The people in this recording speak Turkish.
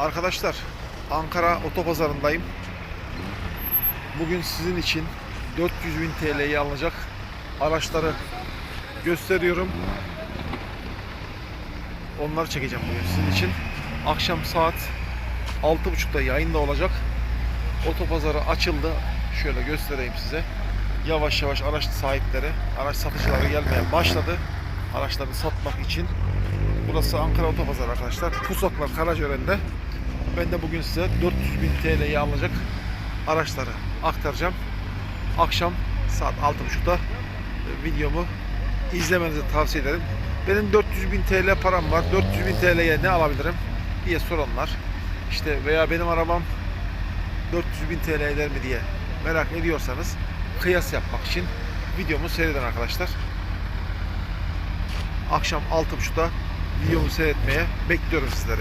Arkadaşlar Ankara Otopazarı'ndayım. Bugün sizin için 400 bin TL'ye alınacak araçları gösteriyorum. Onları çekeceğim bugün sizin için. Akşam saat 6.30'da yayında olacak. Otopazarı açıldı. Şöyle göstereyim size. Yavaş yavaş araç sahipleri, araç satıcıları gelmeye başladı. Araçlarını satmak için. Burası Ankara Otopazarı arkadaşlar. Pusaklar Karacören'de. Ben de bugün size 400 bin TL'ye alınacak araçları aktaracağım. Akşam saat 6.30'da videomu izlemenizi tavsiye ederim. Benim 400 bin TL param var. 400 bin TL'ye ne alabilirim diye soranlar. İşte veya benim arabam 400 bin TL eder mi diye merak ediyorsanız kıyas yapmak için videomu seyredin arkadaşlar. Akşam 6.30'da videomu seyretmeye bekliyorum sizleri.